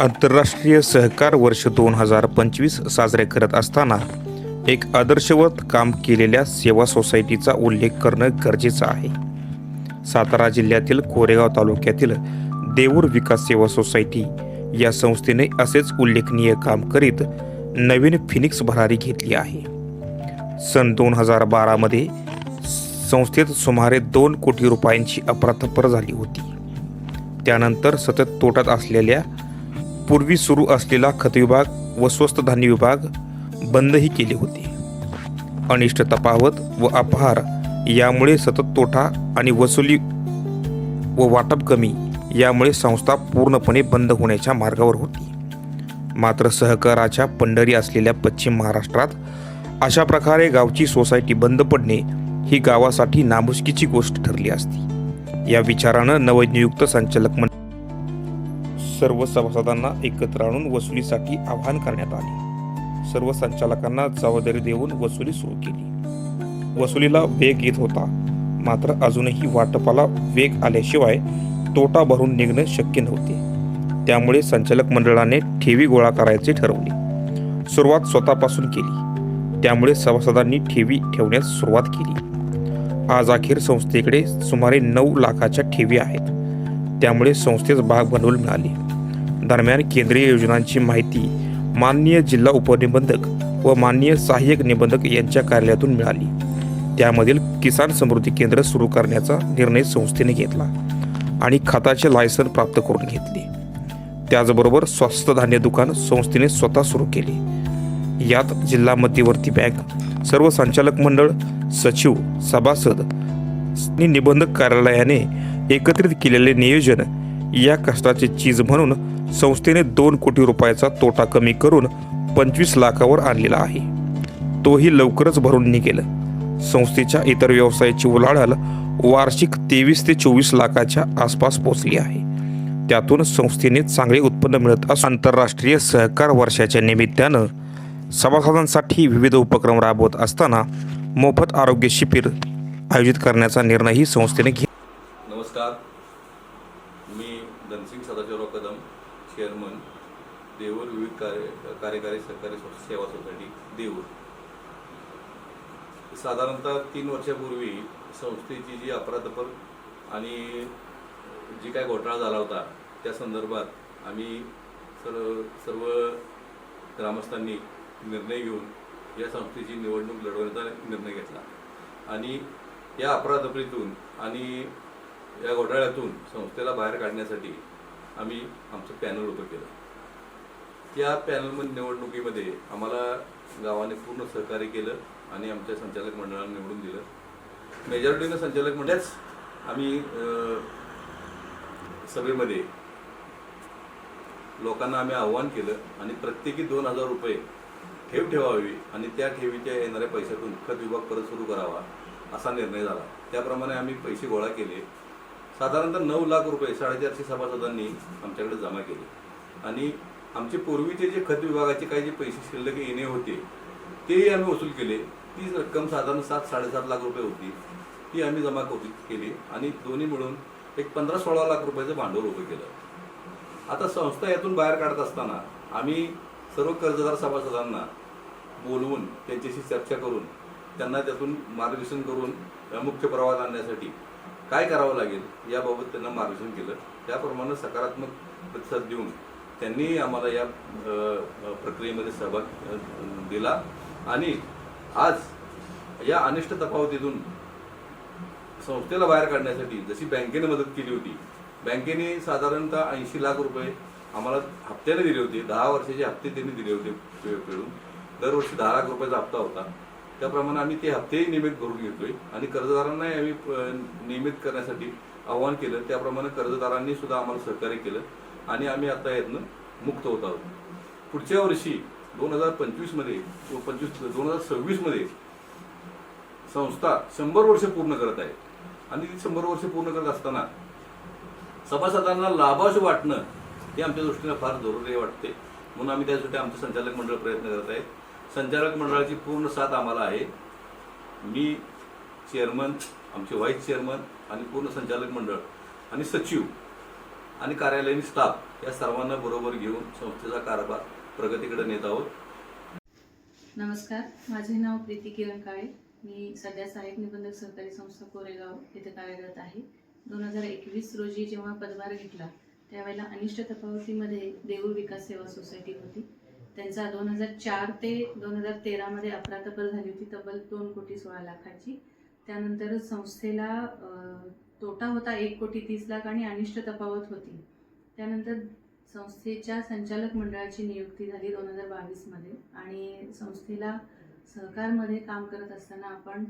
आंतरराष्ट्रीय सहकार वर्ष दोन हजार पंचवीस साजरे करत असताना एक आदर्शवत काम केलेल्या सेवा सोसायटीचा उल्लेख करणं गरजेचं आहे. सातारा जिल्ह्यातील कोरेगाव तालुक्यातील देऊर विकास सेवा सोसायटी या संस्थेने असेच उल्लेखनीय काम करीत नवीन फिनिक्स भरारी घेतली आहे. सन दोन हजार बारामध्ये संस्थेत सुमारे दोन कोटी रुपयांची अफरातफर झाली होती. त्यानंतर सतत तोटात असलेल्या पूर्वी सुरू असलेला खत विभाग व स्वस्त धान्य विभाग बंदही केले होते. अनिष्ट तपावत व अपहार यामुळे सतत तोटा आणि वसुली व वाटप कमी यामुळे संस्था पूर्णपणे बंद होण्याच्या मार्गावर होती. मात्र सहकाराच्या पंढरी असलेल्या पश्चिम महाराष्ट्रात अशा प्रकारे गावची सोसायटी बंद पडणे ही गावासाठी नामुष्कीची गोष्ट ठरली असती. या विचारानं नवनियुक्त संचालक मंडळ सर्व सभासदांना एकत्र आणून वसुलीसाठी आवाहन करण्यात आले. सर्व संचालकांना जबाबदारी देऊन वसुली सुरू केली. वसुलीला वेग येत होता. मात्र अजूनही वाटपाला वेग आल्याशिवाय तोटा भरून निघणं शक्य नव्हते. त्यामुळे संचालक मंडळाने ठेवी गोळा करायचे ठरवले. सुरुवात स्वतःपासून केली. त्यामुळे सभासदांनी ठेवी ठेवण्यास सुरुवात केली. आज अखेर संस्थेकडे सुमारे नऊ लाखाच्या ठेवी आहेत. त्यामुळे संस्थेस भाग भांडवल मिळाले. दरम्यान केंद्रीय योजनांची माहिती माननीय जिल्हा उपनिबंधक व माननीय सहाय्यक निबंधक यांच्या कार्यालयातून मिळाली. त्यामधील किसान समृद्धी केंद्र सुरू करण्याचा निर्णय संस्थेने घेतला आणि खताचे लायसन प्राप्त करून घेतले. त्याचबरोबर स्वस्त धान्य दुकान संस्थेने स्वतः सुरू केले. यात जिल्हा मध्यवर्ती बँक सर्व संचालक मंडळ सचिव सभासद निबंधक कार्यालयाने एकत्रित केलेले नियोजन या कष्टाचे चीज म्हणून संस्थेने दोन कोटी रुपयाचा तोटा कमी करून पंचवीस लाखावर आणलेला आहे. तोही लवकरच भरून निघेल. संस्थेच्या इतर व्यवसायाची उलाढाल वार्षिक तेवीस ते चोवीस लाखाच्या आसपास पोहोचली आहे. त्यातून संस्थेने चांगले उत्पन्न मिळत असून आंतरराष्ट्रीय सहकार वर्षाच्या निमित्तानं सभासदांसाठी विविध उपक्रम राबवत असताना मोफत आरोग्य शिबिर आयोजित करण्याचा निर्णयही संस्थेने घेतला. नमस्कार. चेअरमन देऊर विविध कार्य कार्यकारी सरकारी सेवा सोसायटी देऊर. साधारणतः तीन वर्षापूर्वी संस्थेची जी अपराधपर आणि जी काय घोटाळा झाला होता त्या संदर्भात आम्ही सर्व सर्व ग्रामस्थांनी निर्णय घेऊन या संस्थेची निवडणूक लढवण्याचा निर्णय घेतला. आणि या अपराधपरीतून आणि या घोटाळ्यातून संस्थेला बाहेर काढण्यासाठी आम्ही आमचं पॅनल उभं केलं. त्या पॅनल निवडणुकीमध्ये आम्हाला गावाने पूर्ण सहकार्य केलं आणि आमच्या संचालक मंडळाला निवडून दिलं. मेजॉरिटीनं संचालक मंडळच आम्ही सभेमध्ये लोकांना आम्ही आव्हान केलं आणि प्रत्येकी दोन हजार रुपये ठेव ठेवावी आणि त्या ठेवीच्या येणाऱ्या पैशातून खत विभाग परत सुरू करावा असा निर्णय झाला. त्याप्रमाणे आम्ही पैसे गोळा केले. साधारणतः नऊ लाख रुपये साडेचारशे सभासदांनी आमच्याकडे जमा केले. आणि आमचे पूर्वीचे जे खत विभागाचे काही जे पैसे शिल्लक येणे होते तेही आम्ही वसूल केले. ती रक्कम साधारण सात साडेसात लाख रुपये होती. ती आम्ही जमा केली आणि दोन्ही मिळून एक पंधरा सोळा लाख रुपयाचं भांडवल उभं केलं. आता संस्था यातून बाहेर काढत असताना आम्ही सर्व कर्जदार सभासदांना बोलवून त्यांच्याशी चर्चा करून त्यांना त्यातून मार्गदर्शन करून मुख्य प्रवाहात आणण्यासाठी काय करावं लागेल याबाबत त्यांना मार्गदर्शन केलं. त्याप्रमाणे सकारात्मक प्रतिसाद देऊन त्यांनी आम्हाला या प्रक्रियेमध्ये सहभाग दिला. आणि आज या अनिष्ट तफावतीतून संस्थेला बाहेर काढण्यासाठी जशी बँकेने मदत केली होती बँकेने साधारणतः ऐंशी लाख रुपये आम्हाला हप्त्याने दिले होते. दहा वर्षाचे हप्ते त्यांनी दिले होते पे- पिळून दरवर्षी दहा लाख रुपयाचा हप्ता होता. त्याप्रमाणे आम्ही ते हप्तेही नियमित भरून घेतोय. आणि कर्जदारांनाही आम्ही नियमित करण्यासाठी आव्हान केलं. त्याप्रमाणे कर्जदारांनी सुद्धा आम्हाला सहकार्य केलं. आणि आम्ही आता यातनं मुक्त होत आहोत. पुढच्या वर्षी दोन हजार पंचवीसमध्ये पंचवीस दोन हजार सव्वीसमध्ये संस्था शंभर वर्ष पूर्ण करत आहे. आणि ती शंभर वर्ष पूर्ण करत असताना सभासदांना लाभांश वाटणं हे आमच्या दृष्टीनं फार जरुरी वाटते म्हणून आम्ही त्यासाठी आमचं संचालक मंडळ प्रयत्न करत आहे संचालक मंडळाची पूर्ण साथ आम्हाला आहे. मी चेअरमन आमचे व्हाईस चेअरमन आणि पूर्ण संचालक मंडळ आणि सचिव आणि कार्यालयीन स्टाफ या सर्वांना बरोबर घेऊन संस्थेचा कारभार प्रगतीकडे नेत आहोत. नमस्कार. माझे नाव प्रीती किरण काळे. मी सध्या सहाय्यक निबंधक सहकारी संस्था कोरेगाव येथे कार्यरत आहे. दोन हजार एकवीस रोजी जेव्हा पदभार घेतला त्यावेळेला अनिष्ट तपावतीमध्ये देऊळ विकास सेवा सोसायटी होती. त्यांचा दोन हजार चार ते दोन हजार तेरामध्ये अफरातफर झाली होती तब्बल दोन कोटी सोळा लाखाची. त्यानंतर संस्थेला तोटा होता एक कोटी तीस लाख आणि अनिष्ट तफावत होती. त्यानंतर संस्थेच्या संचालक मंडळाची नियुक्ती झाली दोन हजार बावीसमध्ये आणि संस्थेला सहकारमध्ये काम करत असताना आपण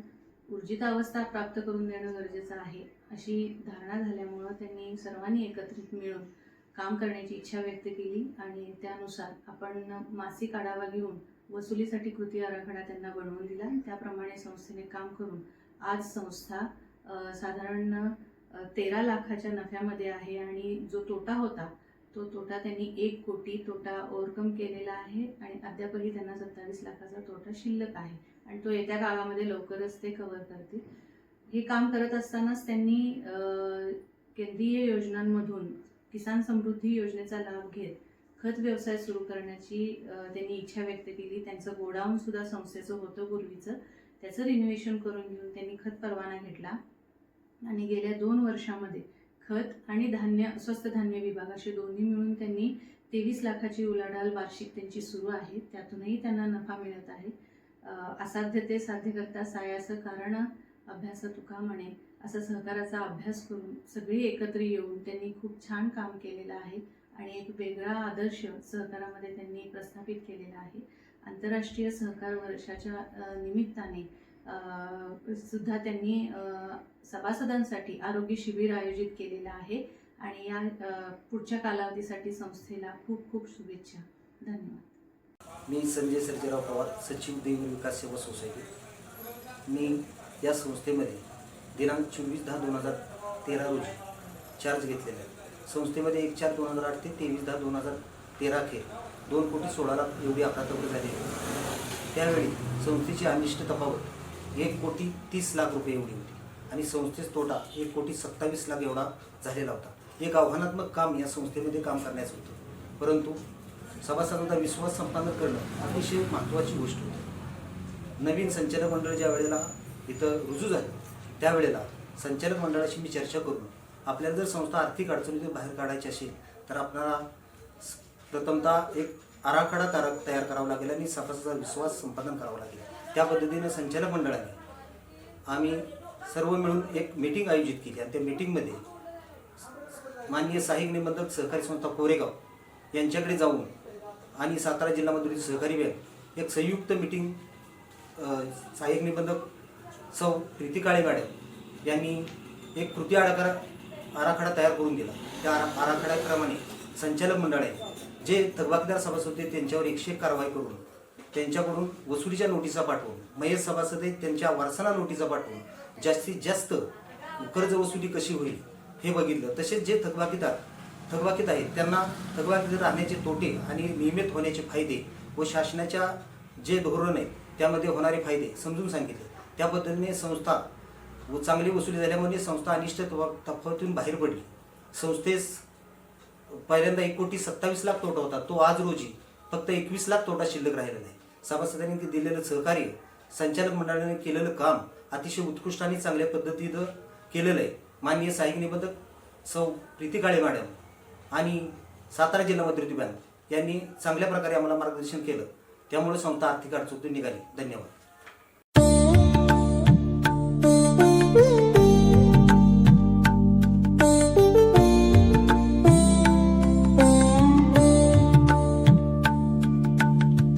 ऊर्जित अवस्था प्राप्त करून देणं गरजेचं आहे अशी धारणा झाल्यामुळं त्यांनी सर्वांनी एकत्रित मिळून काम करण्याची इच्छा व्यक्त केली आणि त्यानुसार आपण मासिक आढावा घेऊन वसुलीसाठी कृती आराखडा त्यांना बनवून दिला. आणि त्याप्रमाणे संस्थेने काम करून आज संस्था साधारण तेरा लाखाच्या नफ्यामध्ये आहे आणि जो तोटा होता तो तोटा त्यांनी एक कोटी तोटा ओव्हरकम केलेला आहे आणि अद्यापही त्यांना सत्तावीस लाखाचा तोटा शिल्लक आहे आणि तो येत्या काळामध्ये लवकरच ते कव्हर करतील. हे काम करत असतानाच त्यांनी केंद्रीय योजनांमधून किसान समृद्धी योजनेचा लाभ घेत खत व्यवसाय सुरू करण्याची त्यांनी इच्छा व्यक्त केली. त्यांचं गोडाऊन सुद्धा संस्थेचं होतं पूर्वीचं. त्याचं रिनोव्हेशन करून घेऊन त्यांनी खत परवाना घेतला. आणि गेल्या दोन वर्षामध्ये खत आणि धान्य स्वस्त धान्य विभाग असे दोन्ही मिळून त्यांनी तेवीस लाखाची उलाढाल वार्षिक त्यांची सुरू आहे. त्यातूनही त्यांना नफा मिळत आहे. असाध्य ते साध्य करता सायाचं कारण अभ्यास तुका म्हणे. असा सहकाराचा अभ्यास करून सगळी एकत्र येऊन त्यांनी खूप छान काम केलेलं आहे आणि एक वेगळा आदर्श सहकारामध्ये त्यांनी प्रस्थापित केलेला आहे. आंतरराष्ट्रीय सहकार वर्षाच्या निमित्ताने सुद्धा त्यांनी सभासदांसाठी आरोग्य शिबिर आयोजित केलेलं आहे आणि या पुढच्या कालावधीसाठी संस्थेला खूप खूप शुभेच्छा. धन्यवाद. मी संजय सर्जेराव पवार सचिव देवी विकास सेवा सोसायटी. मी या संस्थेमध्ये दिनांक चोवीस दहा दोन हजार तेरा रोजी चार्ज घेतलेला आहे संस्थेमध्ये एक चार दोन हजार आठ ते तेवीस दहा दोन हजार तेरा खेळ दोन कोटी सोळा लाख एवढी अफरातफर झाली आहे त्यावेळी संस्थेची अनिष्ट तफावत एक कोटी तीस लाख रुपये एवढी होती आणि संस्थेचा तोटा एक कोटी सत्तावीस लाख एवढा झालेला होता. एक आव्हानात्मक काम या संस्थेमध्ये काम करण्याचं होतं. परंतु सभासदांचा विश्वास संपादन करणं अतिशय महत्त्वाची गोष्ट होती. नवीन संचालक मंडळ ज्या वेळेला इथं रुजू झालं त्यावेळेला संचालक मंडळाशी मी चर्चा करून आपल्याला जर संस्था आर्थिक अडचणीतून बाहेर काढायची असेल तर आपल्याला प्रथमतः एक आराखडा तारा तयार करावा लागेल आणि सभासदाचा विश्वास संपादन करावं लागेल. त्या पद्धतीने संचालक मंडळाने आम्ही सर्व मिळून एक मीटिंग आयोजित केली आणि त्या मीटिंगमध्ये माननीय सहाय्यक निबंधक सहकारी संस्था कोरेगाव यांच्याकडे जाऊन आणि सातारा जिल्हा मधुरी सहकारी बँक एक संयुक्त मीटिंग सहाय्यक निबंधक सौ प्रीती काळे मॅडम यांनी एक कृती आराखडा आराखडा तयार करून दिला. त्या आरा आराखड्याप्रमाणे संचालक मंडळे जे थकबाकीदार सभासद होते त्यांच्यावर एकशे कारवाई करून त्यांच्याकडून वसुलीच्या नोटिसा पाठवून मयत सभासद त्यांच्या वारसाला नोटिसा पाठवून जास्तीत जास्त कर्ज वसुली कशी होईल हे बघितलं. तसेच जे थकबाकीदार थकबाकीत आहेत त्यांना थकबाकीत राहण्याचे तोटे आणि नियमित होण्याचे फायदे व शासनाच्या जे धोरण आहे त्यामध्ये होणारे फायदे समजून सांगितले. त्या पद्धतीने संस्था व चांगली वसुली झाल्यामुळे संस्था अनिष्ट तफावतून बाहेर पडली. संस्थेस पहिल्यांदा एक कोटी सत्तावीस लाख तोटा होता. तो आज रोजी फक्त एकवीस लाख तोटा शिल्लक राहिलेला आहे. सभासदांनी ते दिलेलं सहकार्य संचालक मंडळाने केलेलं काम अतिशय उत्कृष्ट आणि चांगल्या पद्धतीनं केलेलं आहे. माननीय सहाय्यक निबंधक सौ प्रीती काळे मॅडम आणि सातारा जिल्हा मध्यवर्ती बँक यांनी चांगल्या प्रकारे आम्हाला मार्गदर्शन केलं. त्यामुळे संस्था आर्थिक अडचणीतून निघाली. धन्यवाद. Woo!